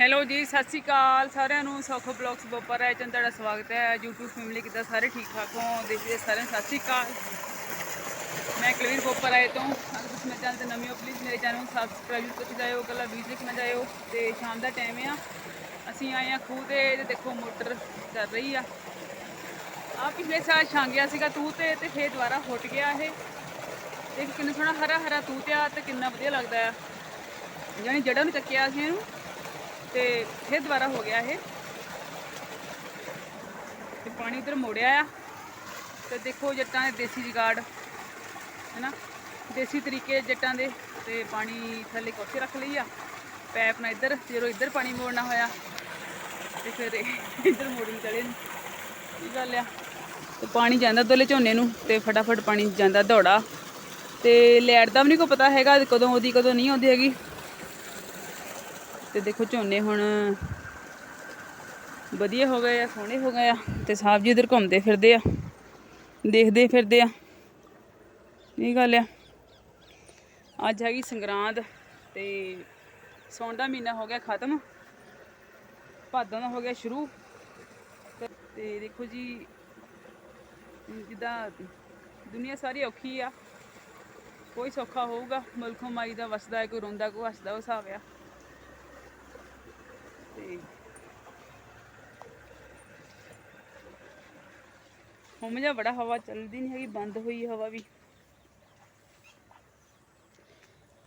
Hello ਜੀ, ਸਤਿ ਸ਼੍ਰੀ ਅਕਾਲ ਸਾਰਿਆਂ ਨੂੰ। ਸੁਖ ਬਲੌਗਸ ਬੋਪਰ ਹੈ ਚੰਦ ਤੁਹਾਡਾ ਸਵਾਗਤ ਹੈ। YouTube ਫੈਮਿਲੀ ਕਿੱਦਾਂ ਸਾਰੇ ਠੀਕ ਠਾਕ ਹੋ? ਦੇਖਦੇ ਸਾਰਿਆਂ ਨੂੰ ਸਤਿ ਸ਼੍ਰੀ ਅਕਾਲ। ਮੈਂ ਕਲਵੀਰ ਬੋਪਰ ਆਏ ਤੋਂ। ਅਗਰ ਤੁਸੀਂ ਮੇਰੇ ਚੈਨਲ ਤੇ ਨਵੇਂ ਹੋ ਪਲੀਜ਼ ਮੇਰੇ ਚੈਨਲ ਨੂੰ ਸਬਸਕ੍ਰਾਈਬ ਕਰਕੇ ਜਾਇਓ ਕੱਲਾ ਵੀਡੀਓ ਦੇਖਣਾ ਜਾਇਓ। ਤੇ ਸ਼ਾਮ ਦਾ ਟਾਈਮ ਆ। ਅਸੀਂ ਆਏ ਆ ਖੂਹ ਤੇ ਤੇ ਦੇਖੋ ਮੋਟਰ ਚੱਲ ਰਹੀ ਆ। ਆ ਪਿਛਲੇ ਸਾਲ ਛਾਂਗਿਆ ਸੀਗਾ ਤੂੰ ਤੇ ਤੇ ਫੇਰ ਦੁਬਾਰਾ ਫੁੱਟ ਗਿਆ ਇਹ। ਦੇਖ ਕਿੰਨਾ ਸੋਹਣਾ ਹਰਾ ਹਰਾ ਤੂਤਿਆ ਤੇ ਕਿੰਨਾ ਵਧੀਆ ਲੱਗਦਾ ਆ। ਜਾਨੀ ਜੜਾਂ ਨੂੰ ਚੱਕਿਆ ਸੀ ਇਹਨੂੰ। ਤੇ ਫਿਰ ਦੁਬਾਰਾ ਹੋ ਗਿਆ ਇਹ। ਤੇ ਪਾਣੀ ਉਧਰ ਮੋੜਿਆ ਆ। ਤੇ ਦੇਖੋ ਜੱਟਾਂ ਦੇ ਦੇਸੀ ਜਗਾੜ, ਹੈਨਾ? ਦੇਸੀ ਤਰੀਕੇ ਜੱਟਾਂ ਦੇ। ਤੇ ਪਾਣੀ ਥੱਲੇ ਕੋਠੇ ਰੱਖ ਲਈ ਆ। ਪੈਪ ਨਾਲ ਇੱਧਰ, ਜਦੋਂ ਇੱਧਰ ਪਾਣੀ ਮੋੜਨਾ ਹੋਇਆ, ਤੇ ਫਿਰ ਇੱਧਰ ਮੋੜਨ ਚਲੇ ਕੀ ਗੱਲ ਆ? ਤੇ ਪਾਣੀ ਜਾਂਦਾ ਦੋਲੇ ਝੋਨੇ ਨੂੰ, ਤੇ ਫਟਾਫਟ ਪਾਣੀ ਜਾਂਦਾ ਦੌੜਾ। ਤੇ ਲੈਟ ਦਾ ਵੀ ਨਹੀਂ ਕੋਈ ਪਤਾ ਹੈਗਾ, ਕਦੋਂ ਆਉਂਦੀ, ਕਦੋਂ ਨਹੀਂ ਆਉਂਦੀ ਹੈਗੀ। ਤੇ ਦੇਖੋ ਝੋਨੇ ਹੁਣ ਵਧੀਆ ਹੋ ਗਏ ਆ, ਸੋਹਣੇ ਹੋ ਗਏ ਆ ਤੇ ਸਾਹਿਬ ਜੀ ਇਧਰ ਘੁੰਮਦੇ ਫਿਰਦੇ ਆ, ਦੇਖਦੇ ਫਿਰਦੇ ਆ। ਇਹ ਗੱਲ ਆ। ਅੱਜ ਹੈਗੀ ਸੰਗਰਾਂਦ ਤੇ ਸੌਣ ਦਾ ਮਹੀਨਾ ਹੋ ਗਿਆ ਖਤਮ, ਭਾਦੋਂ ਦਾ ਹੋ ਗਿਆ ਸ਼ੁਰੂ। ਤੇ- ਦੇਖੋ ਜੀ, ਜਿੱਦਾਂ ਦੁਨੀਆ ਸਾਰੀ ਔਖੀ ਆ, ਕੋਈ ਸੌਖਾ ਹੋਊਗਾ ਮੁਲਕੋਂ ਮਾਈ ਦਾ ਵਸਦਾ, ਕੋਈ ਰੋਂਦਾ, ਕੋਈ ਹੱਸਦਾ, ਉਹ ਹਿਸਾਬ ਆ। ਤੇ ਹੁਣ ਜਿਹਾ ਬੜਾ ਹਵਾ ਚੱਲਦੀ ਨਹੀਂ ਹੈਗੀ, ਬੰਦ ਹੋਈ ਹਵਾ ਵੀ।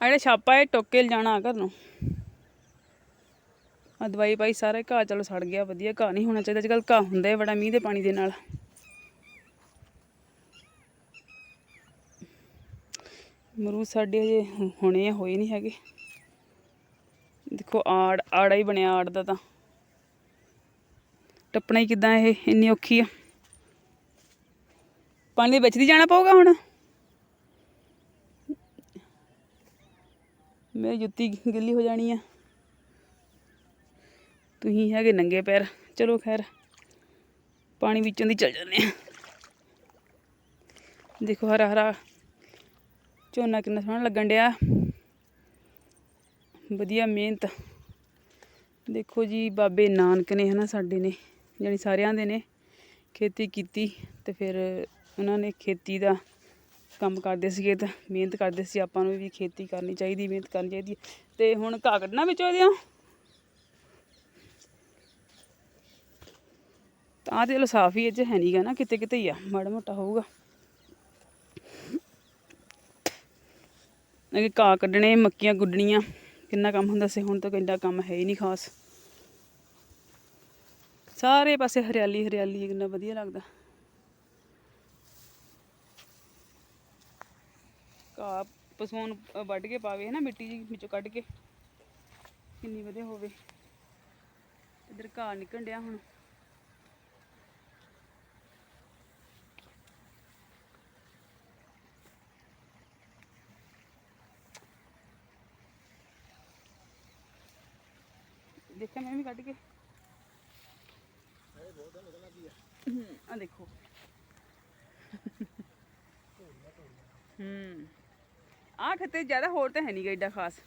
ਆ ਛਾਪਾ ਹੈ, ਟੋਕੇ ਜਾਣਾ ਘਰ। ਨੂੰ ਆ ਦਵਾਈ ਪਾਈ ਸਾਰਾ ਘਾਹ ਚਲੋ ਸੜ ਗਿਆ, ਵਧੀਆ ਘਾਹ ਨਹੀਂ ਹੋਣਾ ਚਾਹੀਦਾ। ਅੱਜ ਕੱਲ੍ਹ ਘਾਹ ਹੁੰਦਾ ਬੜਾ ਮੀਂਹ ਦੇ ਪਾਣੀ ਦੇ ਨਾਲ। ਮਰੂਦ ਸਾਡੇ ਹਜੇ ਹੁ- ਹੋਣੇ ਆ ਹੋਏ ਨਹੀਂ ਹੈਗੇ। ਦੇਖੋ ਆੜ, ਆੜਾ ਹੀ ਬਣਿਆ ਆੜ ਦਾ ਤਾਂ। ਟੱਪਣਾ ਹੀ ਕਿਦਾਂ ਇਹ, ਇੰਨੀ ਔਖੀ ਆ। ਪਾਣੀ ਦੇ ਵਿੱਚ ਦੀ ਜਾਣਾ ਪਊਗਾ ਹੁਣ? ਮੇਰੀ ਜੁੱਤੀ ਗਿੱਲੀ ਹੋ ਜਾਣੀ ਆ। ਤੁਸੀਂ ਹੈਗੇ ਨੰਗੇ ਪੈਰ। ਚਲੋ ਖੈਰ, ਪਾਣੀ ਵਿੱਚੋਂ ਦੀ ਚੱਲ ਜਾਂਦੇ ਆ। ਦੇਖੋ ਹਰਾ ਹਰਾ ਝੋਨਾ ਕਿੰਨਾ ਸੋਹਣਾ ਲੱਗਣ ਡਿਆ। ਵਧੀਆ ਮਿਹਨਤ। ਦੇਖੋ ਜੀ, ਬਾਬੇ ਨਾਨਕ ਨੇ ਹਨਾ ਸਾਡੇ ਨੇ ਜਾਣੀ ਸਾਰਿਆਂ ਦੇ ਨੇ ਖੇਤੀ ਕੀਤੀ ਤੇ ਫਿਰ ਉਹਨਾਂ ਨੇ ਖੇਤੀ ਦਾ ਕੰਮ ਕਰਦੇ ਸੀਗੇ ਤਾਂ ਮਿਹਨਤ ਕਰਦੇ ਸੀ। ਆਪਾਂ ਨੂੰ ਵੀ ਖੇਤੀ ਕਰਨੀ ਚਾਹੀਦੀ, ਮਿਹਨਤ ਕਰਨੀ ਚਾਹੀਦੀ। ਹੈ। ਤੇ ਹੁਣ ਘਾਹ ਕੱਢਣਾ ਵਿੱਚੋਂ ਇਹਦੇ ਤਾਂ ਤੇ ਸਾਫ਼ ਹੀ ਇਹ 'ਚ ਹੈ ਨਹੀਂਗਾ ਨਾ, ਕਿਤੇ ਕਿਤੇ ਹੀ ਆ, ਮਾੜਾ ਮੋਟਾ ਹੋਊਗਾ। ਅਗੇ ਘਾਹ ਕੱਢਣੇ, ਮੱਕੀਆਂ ਗੁੱਡਣੀਆਂ। ਕਿੰਨਾ ਕੰਮ ਹੁੰਦਾ ਸੀ, ਹੁਣ ਤਾਂ ਕਿੰਨਾ ਕੰਮ ਹੈ ਹੀ ਨਹੀਂ ਖਾਸ। ਸਾਰੇ ਪਾਸੇ ਹਰਿਆਲੀ ਹਰਿਆਲੀ ਕਿੰਨਾ ਵਧੀਆ ਲੱਗਦਾ। ਘਾਹ ਪਸ਼ੂਆਂ ਨੂੰ ਵੱਢ ਕੇ ਪਾਵੇ ਹੈ ਨਾ ਮਿੱਟੀ ਜੀ ਵਿੱਚੋਂ ਕੱਢ ਕੇ। ਕਿੰਨੀ ਵਧੀਆ ਹੋਵੇ। ਇਧਰ ਘਾਹ ਨਿਕਲ ਡਿਆ ਹੁਣ। ਦੇਖਿਆ ਮੈਂ ਵੀ ਕੱਢ ਕੇ। ਹੂੰ, ਆ ਦੇਖੋ। ਹੂੰ ਆ ਖੱਤੇ ਜ਼ਿਆਦਾ ਹੋਰ ਤਾਂ ਹੈ ਨਹੀਂ ਗਾ ਏਡਾ ਖਾਸ।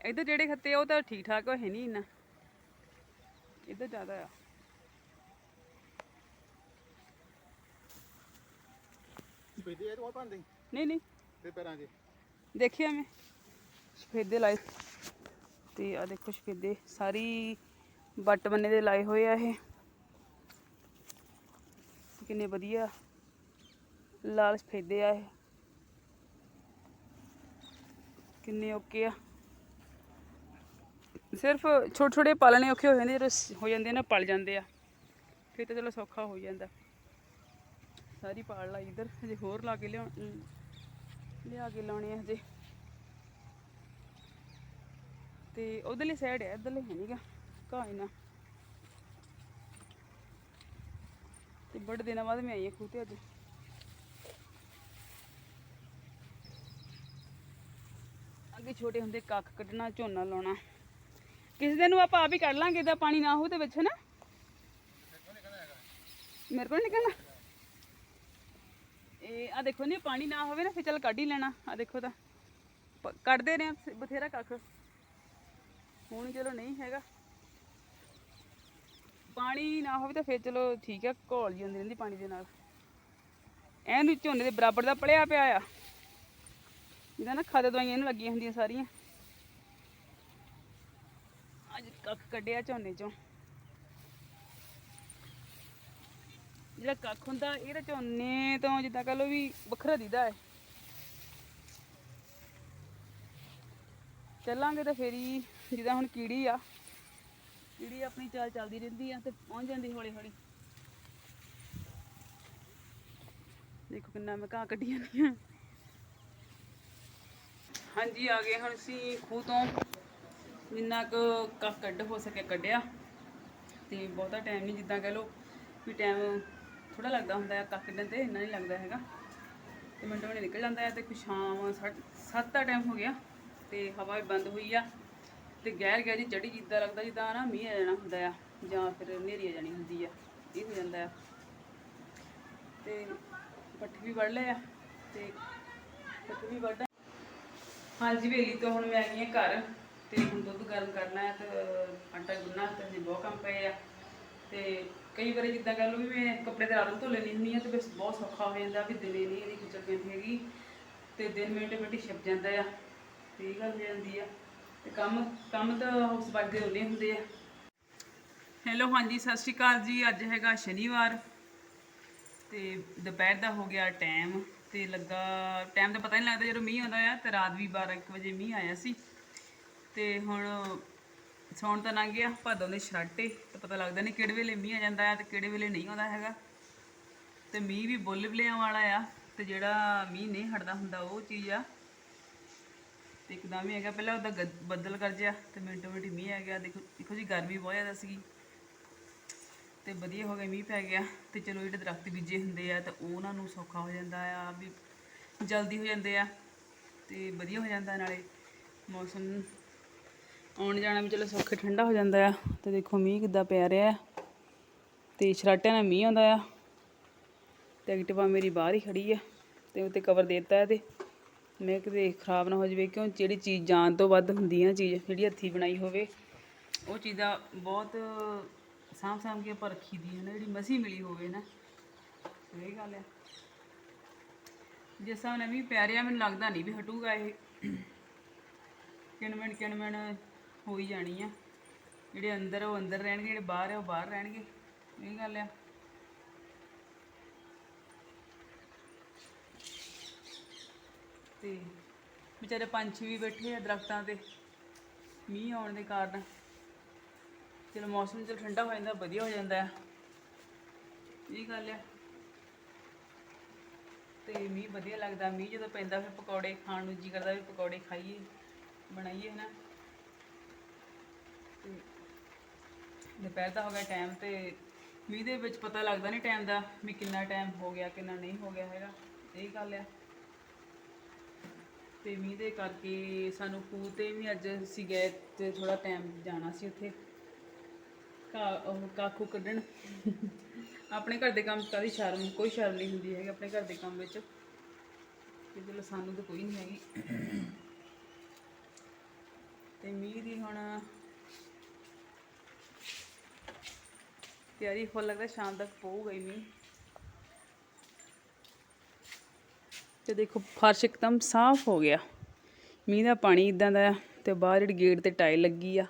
ਇੱਧਰ ਜਿਹੜੇ ਖੱਤੇ ਉਹ ਤਾਂ ਠੀਕ ਠਾਕ ਹੈ ਨਹੀਂ ਇੰਨਾ। ਇੱਧਰ ਜ਼ਿਆਦਾ ਆ। ਸਪੇਦੇ ਇਹ ਤੋਂ ਪਾਉਂਦੇ ਨਹੀਂ ਨਹੀਂ। ਤੇ ਪੈਰਾਂ 'ਚ। ਦੇਖਿਆ ਮੈਂ। ਸਫੇਦੇ ਲਾਏ। ਤੇ ਆ ਦੇਖੋ ਸਫੇਦੇ ਸਾਰੀ ਬੱਟ ਬੰਨੇ ਦੇ ਲਾਏ ਹੋਏ ਆ ਇਹ। ਕਿੰਨੇ ਵਧੀਆ ਲਾਲ ਸਫੇਦੇ ਆ ਇਹ। ਕਿੰਨੇ ਓਕੇ ਆ। ਸਿਰਫ ਛੋਟੇ ਛੋਟੇ ਪਾਲਣੇ ਔਖੇ ਹੋ ਜਾਂਦੇ ਜਦੋਂ ਸ- ਹੋ ਜਾਂਦੇ ਨਾ, ਪਲ ਜਾਂਦੇ ਆ। ਫਿਰ ਤਾਂ ਚਲੋ ਸੌਖਾ ਹੋ ਜਾਂਦਾ। ਸਾਰੀ ਪਾਲ ਲਾਈ ਇੱਧਰ, ਹਜੇ ਹੋਰ ਲਾ ਕੇ ਲਿਆ ਲਿਆ ਕੇ ਲਾਉਣੇ ਆ ਹਜੇ। ਤੇ ਉਧਰਲੀ ਸਾਈਡ ਹੈ ਇਧਰਲੇ ਹੈ ਨਹੀਂਗਾ ਘਾਹ ਨਾ ਤੇ ਬੜੇ ਦਿਨਾਂ ਬਾਅਦ ਮੈਂ ਆਈ ਹਾਂ ਖੂਹ ਅੱਜ। ਅੱਗੇ ਛੋਟੇ ਹੁੰਦੇ ਕੱਖ ਕੱਢਣਾ, ਝੋਨਾ ਲਾਉਣਾ। ਕਿਸੇ ਦਿਨ ਨੂੰ ਆਪਾਂ ਆਪ ਹੀ ਕੱਢ ਲਾਂਗੇ ਇਹਦਾ ਪਾਣੀ ਨਾ ਹੋ ਤੇ ਵਿੱਚ ਨਾ ਮੇਰੇ ਕੋਲ ਨੀ ਨਿਕਲਣਾ? ਇਹ ਆ ਦੇਖੋ ਨਹੀਂ ਪਾਣੀ ਨਾ ਹੋਵੇ ਨਾ, ਫਿਰ ਚੱਲ ਕੱਢ ਹੀ ਲੈਣਾ। ਆ ਦੇਖੋ ਤਾਂ। ਕੱਢਦੇ ਰਹੇ ਬਥੇਰਾ ਕੱਖ। ਹੁਣ ਚਲੋ ਨਹੀਂ ਹੈਗਾ। ਪਾਣੀ ਨਾ ਹੋਵੇ ਤਾਂ ਫਿਰ ਚਲੋ ਠੀਕ ਹੈ ਘੋਲ ਜੀ ਹੁੰਦੀ ਰਹਿੰਦੀ ਪਾਣੀ ਦੇ ਨਾਲ। ਐਨ ਝੋਨੇ ਦੇ ਬਰਾਬਰ ਦਾ ਪਲਿਆ ਪਿਆ ਆ। ਜਿਹਦਾ ਨਾ ਖਾਦ ਦਵਾਈਆਂ ਇਹਨੂੰ ਲੱਗੀਆਂ ਹੁੰਦੀਆਂ ਸਾਰੀਆਂ। ਅੱਜ ਕੱਖ ਕੱਢਿਆ ਝੋਨੇ ਚੋਂ। ਜਿਹੜਾ ਕੱਖ ਹੁੰਦਾ, ਇਹ ਤਾਂ ਝੋਨੇ ਤੋਂ ਜਿੱਦਾਂ ਕਹ ਲਓ ਵੀ ਵੱਖਰਾ ਦਿਖਦਾ ਹੈ। ਚੱਲਾਂਗੇ ਤਾਂ ਫੇਰ ਹੀ। ਜਿੱਦਾਂ ਹੁਣ ਕੀੜੀ ਆ। ਕੀੜੀ ਆਪਣੀ ਚਾਲ ਚੱਲਦੀ ਰਹਿੰਦੀ ਆ ਤੇ ਪਹੁੰਚ ਜਾਂਦੀ ਹੌਲੀ ਹੌਲੀ। ਦੇਖੋ ਕਿੰਨਾ ਮੈਂ ਘਾਹ ਕੱਢੀਆਂ ਜਾਂਦੀ ਹਾਂਜੀ, ਆ ਗਏ ਹੁਣ ਅਸੀਂ ਖੂਹ ਤੋਂ। ਜਿੰਨਾ ਕੁ ਕੱਖ ਕੱਢ ਹੋ ਸਕੇ ਕੱਢਿਆ। ਤੇ ਬਹੁਤਾ ਟਾਈਮ ਨਹੀਂ ਜਿੱਦਾਂ ਕਹ ਲਓ ਵੀ ਟਾਈਮ ਥੋੜਾ ਲੱਗਦਾ ਹੁੰਦਾ ਹੈ ਕੱਖ ਕੱਢਣ ਤੇ ਇੰਨਾ ਨਹੀਂ ਲੱਗਦਾ ਹੈਗਾ। ਤੇ ਮਿੰਟ ਵਿੱਚ ਨਿਕਲ ਜਾਂਦਾ ਹੈ ਤੇ ਕੁਛ ਸ਼ਾਮ 7 ਦਾ ਟਾਈਮ ਹੋ ਗਿਆ ਤੇ ਹਵਾ ਵੀ ਬੰਦ ਹੋਈ ਆ। ਤੇ ਗਹਿਰ ਗੈਰ ਜੀ ਚੜੀ ਜਿੱਦਾਂ ਲੱਗਦਾ ਜਿੱਦਾਂ ਨਾ ਮੀਂਹ ਆ ਜਾਣਾ ਹੁੰਦਾ ਆ, ਜਾਂ ਫਿਰ ਹਨੇਰੀ ਆ ਜਾਣੀ ਹੁੰਦੀ ਆ, ਇਹ ਹੋ ਜਾਂਦਾ ਆ। ਤੇ ਪੱਠੇ ਵੀ ਵੱਢ ਲਏ ਆ, ਤੇ ਪੱਠੇ ਵੀ ਵੱਢ ਹਾਂਜੀ ਵੇਲੀ ਤੋਂ ਹੁਣ ਮੈਂ ਆ ਗਈ ਹਾਂ ਘਰ, ਤੇ ਹੁਣ ਦੁੱਧ ਗਰਮ ਕਰਨਾ ਹੈ ਤੇ ਆਟਾ ਗੁੰਨਣਾ ਤੇ ਹਜੇ ਬਹੁਤ ਕੰਮ ਪਏ ਆ। ਤੇ ਕਈ ਵਾਰੀ ਜਿੱਦਾਂ ਕਹਿ ਲਓ ਵੀ ਮੈਂ ਕੱਪੜੇ ਤੇ ਰਾਤ ਨੂੰ ਧੋ ਲੈਣੀ ਹੁੰਦੀ ਆ, ਤੇ ਬਸ ਬਹੁਤ ਸੌਖਾ ਹੋ ਜਾਂਦਾ ਵੀ ਦਿਨੇ ਨਹੀਂ ਇਹਦੀ ਖਿਚਲ ਪੈਂਦੀ ਹੈਗੀ, ਤੇ ਦਿਨ ਮਿੰਟ ਮਿੰਟ ਛਿਪ ਜਾਂਦਾ ਆ, ਤੇ ਇਹ ਗੱਲ ਹੋ ਜਾਂਦੀ ਆ। ਤੇ ਕੰਮ ਕੰਮ ਤਾਂ ਹਾਊਸ ਵਾਈਫ ਦੇ ਹੁੰਦੇ ਹੁੰਦੇ ਆ। ਹੈਲੋ ਹਾਂਜੀ, ਸਤਿ ਸ਼੍ਰੀ ਅਕਾਲ ਜੀ। ਅੱਜ ਹੈਗਾ ਸ਼ਨੀਵਾਰ ਤੇ ਦੁਪਹਿਰ ਦਾ ਹੋ ਗਿਆ ਟਾਈਮ ਤੇ ਲੱਗਾ ਟਾਈਮ ਤਾਂ ਪਤਾ ਨਹੀਂ ਲੱਗਦਾ ਜਦੋਂ ਮੀਂਹ ਆਉਂਦਾ ਆ ਤੇ ਰਾਤ ਵੀ 12 1 ਵਜੇ ਮੀਂਹ ਆਇਆ ਸੀ। ਤੇ ਹੁਣ ਸੌਣ ਤਾਂ ਲੰਘ ਗਿਆ ਭਾਦੋਂ ਦੇ ਛਰਾਟੇ, ਤੇ ਪਤਾ ਲੱਗਦਾ ਨਹੀਂ ਕਿਹੜੇ ਵੇਲੇ ਮੀਂਹ ਆ ਜਾਂਦਾ ਆ ਤੇ ਕਿਹੜੇ ਵੇਲੇ ਨਹੀਂ ਆਉਂਦਾ ਹੈਗਾ। ਤੇ ਮੀਂਹ ਵੀ ਬੁੱਲ ਬਲਿਆਂ ਵਾਲਾ ਆ, ਤੇ ਜਿਹੜਾ ਮੀਂਹ ਨਹੀਂ ਹਟਦਾ ਹੁੰਦਾ ਉਹ ਚੀਜ਼ ਆ। ਤੇ ਇੱਕਦਮ ਹੀ ਹੈਗਾ, ਪਹਿਲਾਂ ਉਹਦਾ ਗੱਦ- ਬੱਦਲ ਕਰ ਜਿਆ ਤੇ ਮਿੰਟੋ ਮਿੰਟ ਮੀਂਹ ਆ ਗਿਆ। ਦੇਖੋ ਦੇਖੋ ਜੀ, ਗਰਮੀ ਬਹੁਤ ਜ਼ਿਆਦਾ ਸੀਗੀ। ਤੇ ਵਧੀਆ ਹੋ ਗਿਆ, ਮੀਂਹ ਪੈ ਗਿਆ। ਤੇ ਚਲੋ, ਜਿਹੜੇ ਦਰਖਤ ਬੀਜੇ ਹੁੰਦੇ ਆ, ਤਾਂ ਉਹਨਾਂ ਨੂੰ ਸੌਖਾ ਹੋ ਜਾਂਦਾ ਆ, ਵੀ ਜਲਦੀ ਹੋ ਜਾਂਦੇ ਆ। ਤੇ ਵਧੀਆ ਹੋ ਜਾਂਦਾ ਨਾਲੇ। ਮੌਸਮ ਆਉਣ ਜਾਣਾ ਵੀ ਚਲੋ ਸੌਖੇ, ਠੰਡਾ ਹੋ ਜਾਂਦਾ ਆ। ਤੇ ਦੇਖੋ, ਮੀਂਹ ਕਿੱਦਾਂ ਪੈ ਰਿਹਾ ਆ। ਤੇ ਛਰਾਟਿਆਂ ਨਾਲ ਮੀਂਹ ਆਉਂਦਾ ਆ। ਤੇ ਐਕਟਿਵਾ ਮੇਰੀ ਬਾਹਰ ਹੀ ਖੜੀ ਆ। ਤੇ ਉੱਤੇ ਕਵਰ ਦੇ ਦਿੱਤਾ ਇਹਦੇ। ਮੈਂ ਕਿਤੇ ਖਰਾਬ ਨਾ ਹੋ ਜਾਵੇ, ਕਿਉਂ? ਜਿਹੜੀ ਚੀਜ਼ ਜਾਣ ਤੋਂ ਵੱਧ ਹੁੰਦੀ ਆ ਚੀਜ਼, ਜਿਹੜੀ ਹੱਥੀਂ ਬਣਾਈ ਹੋਵੇ, ਉਹ ਚੀਜ਼ ਦਾ ਬਹੁਤ ਸਾਂਭ ਸਾਂਭ ਕੇ ਆਪਾਂ ਰੱਖੀ ਦੀ ਹੈ ਨਾ, ਜਿਹੜੀ ਮਸੀ ਮਿਲੀ ਹੋਵੇ ਨਾ। ਇਹ ਗੱਲ ਹੈ। ਜਿਸ ਹਿਸਾਬ ਨਾਲ ਵੀ ਪੈ ਰਿਹਾ ਮੈਨੂੰ ਲੱਗਦਾ ਨਹੀਂ ਵੀ ਹਟੂਗਾ ਇਹ। ਕਿਣਮਣ ਕਿਣਮਣ ਹੋ ਹੀ ਜਾਣੀ ਆ। ਜਿਹੜੇ ਅੰਦਰ ਉਹ ਅੰਦਰ ਰਹਿਣਗੇ, ਜਿਹੜੇ ਬਾਹਰ ਆ, ਉਹ ਬਾਹਰ ਰਹਿਣਗੇ। ਇਹ ਗੱਲ ਆ। ਤੇ ਵਿਚਾਰੇ ਪੰਛੀ ਵੀ ਬੈਠੇ ਆ ਦਰਖਤਾਂ ਤੇ। ਮੀਂਹ ਆਉਣ ਦੇ ਕਾਰਨ। ਚਲੋ ਮੌਸਮ ਚਲ ਠੰਡਾ ਹੋ ਜਾਂਦਾ, ਵਧੀਆ ਹੋ ਜਾਂਦਾ ਆ। ਇਹ ਗੱਲ ਆ। ਤੇ ਮੀਂਹ ਵਧੀਆ ਲੱਗਦਾ, ਮੀਂਹ ਜਦੋਂ ਪੈਂਦਾ ਫਿਰ ਪਕੌੜੇ ਖਾਣ ਨੂੰ ਜੀ ਕਰਦਾ ਵੀ ਪਕੌੜੇ ਖਾਈਏ, ਬਣਾਈਏ ਨਾ ਤੇ ਦੁਪਹਿਰ ਦਾ ਹੋ ਗਿਆ ਟਾਈਮ ਤੇ ਮੀਂਹ ਦੇ ਵਿੱਚ ਪਤਾ ਲੱਗਦਾ ਨਹੀਂ ਟਾਈਮ ਦਾ ਵੀ ਕਿੰਨਾ ਟਾਈਮ ਹੋ ਗਿਆ, ਕਿੰਨਾ ਨਹੀਂ ਹੋ ਗਿਆ ਹੈਗਾ। ਇਹ ਗੱਲ ਆ। ਤੇ ਮੀਂਹ ਦੇ ਕਰਕੇ ਸਾਨੂੰ ਖੂਹ ਤੇ ਵੀ ਅੱਜ ਅਸੀਂ ਗਏ ਤੇ ਥੋੜਾ ਟਾਈਮ ਜਾਣਾ ਸੀ ਉੱਥੇ। ਕਾ ਉਹ ਕਾਖੂ ਕੱਢਣ। ਆਪਣੇ ਘਰ ਦੇ ਕੰਮ 'ਚ ਸ਼ਰਮ, ਕੋਈ ਸ਼ਰਮ ਨਹੀਂ ਹੁੰਦੀ ਹੈਗੀ ਆਪਣੇ ਘਰ ਦੇ ਕੰਮ ਵਿੱਚ। ਤੇ ਚਲੋ ਸਾਨੂੰ ਤਾਂ ਕੋਈ ਨਹੀਂ ਹੈਗੀ। ਤੇ ਮੀਂਹ ਦੀ ਹੁਣ ਤਿਆਰੀ ਹੋ ਲੱਗਦਾ ਸ਼ਾਮ ਤੱਕ ਪਊਗਾ ਹੀ ਮੀਂਹ। ਤੇ ਦੇਖੋ, ਫਰਸ਼ ਇੱਕਦਮ ਸਾਫ਼ ਹੋ ਗਿਆ। ਮੀਂਹ ਦਾ ਪਾਣੀ ਇਦਾਂ ਦਾ ਆ ਤੇ ਬਾਹਰ ਜਿਹੜੀ ਗੇਟ ਤੇ ਟਾਇਲ ਲੱਗੀ ਆ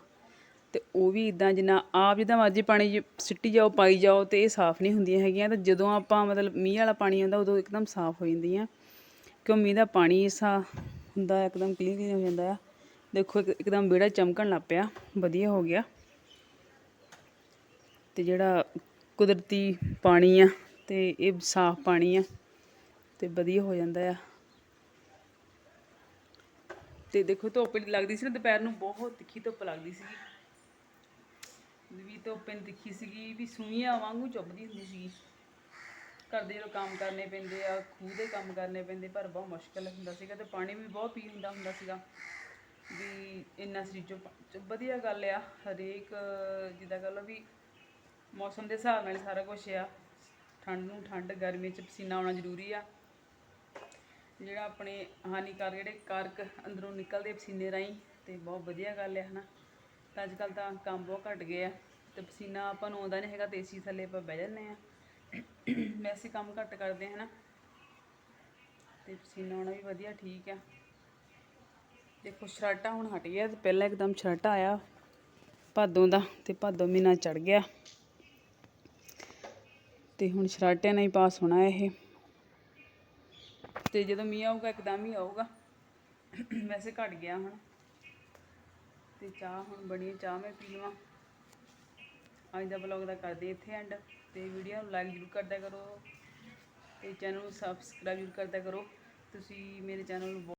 ਤੇ ਉਹ ਵੀ ਇਦਾਂ ਜਿੰਨਾ ਆਪ ਜਿੱਦਾਂ ਮਰਜ਼ੀ ਪਾਣੀ 'ਚ ਸਿੱਟੀ ਜਾਓ, ਪਾਈ ਜਾਓ ਤੇ ਇਹ ਸਾਫ਼ ਨਹੀਂ ਹੁੰਦੀਆਂ ਹੈਗੀਆਂ ਤਾਂ ਜਦੋਂ ਆਪਾਂ ਮਤਲਬ ਮੀਂਹ ਵਾਲਾ ਪਾਣੀ ਆਉਂਦਾ ਉਦੋਂ ਇੱਕਦਮ ਸਾਫ਼ ਹੋ ਜਾਂਦੀਆਂ। ਕਿਉਂ ਮੀਂਹ ਦਾ ਪਾਣੀ ਸਾ ਹੁੰਦਾ ਇੱਕਦਮ ਕਲੀਨ ਹੋ ਜਾਂਦਾ ਆ। ਦੇਖੋ, ਇੱਕ- ਇੱਕਦਮ ਵਿਹੜਾ ਚਮਕਣ ਲੱਗ ਪਿਆ, ਵਧੀਆ ਹੋ ਗਿਆ। ਤੇ ਜਿਹੜਾ ਕੁਦਰਤੀ ਪਾਣੀ ਆ ਤੇ ਇਹ ਸਾਫ਼ ਪਾਣੀ ਆ। ਤੇ ਵਧੀਆ ਹੋ ਜਾਂਦਾ ਆ। ਤੇ ਦੇਖੋ ਧੁੱਪ ਲੱਗਦੀ ਸੀ ਨਾ, ਦੁਪਹਿਰ ਨੂੰ ਬਹੁਤ ਤਿੱਖੀ ਧੁੱਪ ਲੱਗਦੀ ਸੀ ਵੀ ਧੁੱਪ ਇੰਨੀ ਤਿੱਖੀ ਸੀਗੀ ਵੀ ਸੂਈਆਂ ਵਾਂਗੂ ਚੁੱਭਦੀ ਹੁੰਦੀ ਸੀ ਘਰ ਦੇ ਜਦੋਂ ਕੰਮ ਕਰਨੇ ਪੈਂਦੇ ਆ, ਖੂਹ ਦੇ ਕੰਮ ਕਰਨੇ ਪੈਂਦੇ, ਪਰ ਬਹੁਤ ਮੁਸ਼ਕਲ ਹੁੰਦਾ ਸੀਗਾ ਤੇ ਪਾਣੀ ਵੀ ਬਹੁਤ ਪੀ ਹੁੰਦਾ ਹੁੰਦਾ ਸੀਗਾ। ਵੀ ਇੰਨਾ ਸਰੀਰ ਚੋਂ ਚੋਂ ਵਧੀਆ ਗੱਲ ਆ, ਹਰੇਕ ਜਿੱਦਾਂ ਕਹ ਲਓ ਵੀ ਮੌਸਮ ਦੇ ਹਿਸਾਬ ਨਾਲ ਸਾਰਾ ਕੁਝ ਆ। ਠੰਡ ਨੂੰ ਠੰਡ, ਗਰਮੀ ਚ ਪਸੀਨਾ ਆਉਣਾ ਜ਼ਰੂਰੀ ਆ। ਜਿਹੜਾ ਆਪਣੇ ਹਾਨੀਕਾਰਕ ਜਿਹੜੇ ਕਾਰਕ ਅੰਦਰੋਂ ਨਿਕਲਦੇ ਪਸੀਨੇ ਰਾਹੀਂ ਤੇ ਬਹੁਤ ਵਧੀਆ ਗੱਲ ਹੈ, ਹਨਾ? ਤਾਂ ਅੱਜ ਕੱਲ ਤਾਂ ਕੰਮ ਬਹੁਤ ਘਟ ਗਿਆ ਆ ਤੇ ਪਸੀਨਾ ਆਪਾਂ ਨੂੰ ਆਉਂਦਾ ਨਹੀਂ ਹੈਗਾ ਤੇ ਏਸੀ ਥੱਲੇ ਆਪਾਂ ਬਹਿ ਜਾਂਦੇ ਆ ਵੈਸੇ ਕੰਮ ਘੱਟ ਕਰਦੇ ਹਾਂ ਨਾ ਤੇ ਪਸੀਨਾ ਆਉਣਾ ਵੀ ਵਧੀਆ, ਠੀਕ ਆ। ਦੇਖੋ, ਸ਼ਰਾਟਾ ਹੁਣ ਹਟ ਗਿਆ ਤੇ ਪਹਿਲਾਂ ਇੱਕਦਮ ਸ਼ਰਾਟਾ ਆਇਆ ਭਾਦੋਂ ਦਾ ਤੇ ਭਾਦੋਂ ਮਹੀਨਾ ਚੜ ਗਿਆ। ਤੇ ਹੁਣ ਸ਼ਰਾਟਿਆਂ ਨਾਲ ਹੀ ਪਾਸ ਹੋਣਾ ਇਹ। ਤੇ ਜਦੋਂ ਮੀਂਹ ਆਊਗਾ, ਇੱਕਦਮ ਹੀ ਆਊਗਾ। ਵੈਸੇ ਘਟ ਗਿਆ ਹੁਣ। ਤੇ ਚਾਹ ਹੁਣ ਬਣੀ ਚਾਹ ਮੈਂ ਪੀ ਲਵਾਂ। ਅੱਜ ਦਾ ਵਲੌਗ ਦਾ ਕਰਦੇ ਇੱਥੇ ਐਂਡ ਤੇ ਵੀਡੀਓ ਨੂੰ ਲਾਈਕ ਜ਼ਰੂਰ ਕਰਦਾ ਕਰੋ। ਤੇ ਚੈਨਲ ਨੂੰ ਸਬਸਕ੍ਰਾਈਬ ਜ਼ਰੂਰ ਕਰਦਾ ਕਰੋ। ਤੁਸੀਂ ਮੇਰੇ ਚੈਨਲ ਨੂੰ ਬਹੁਤ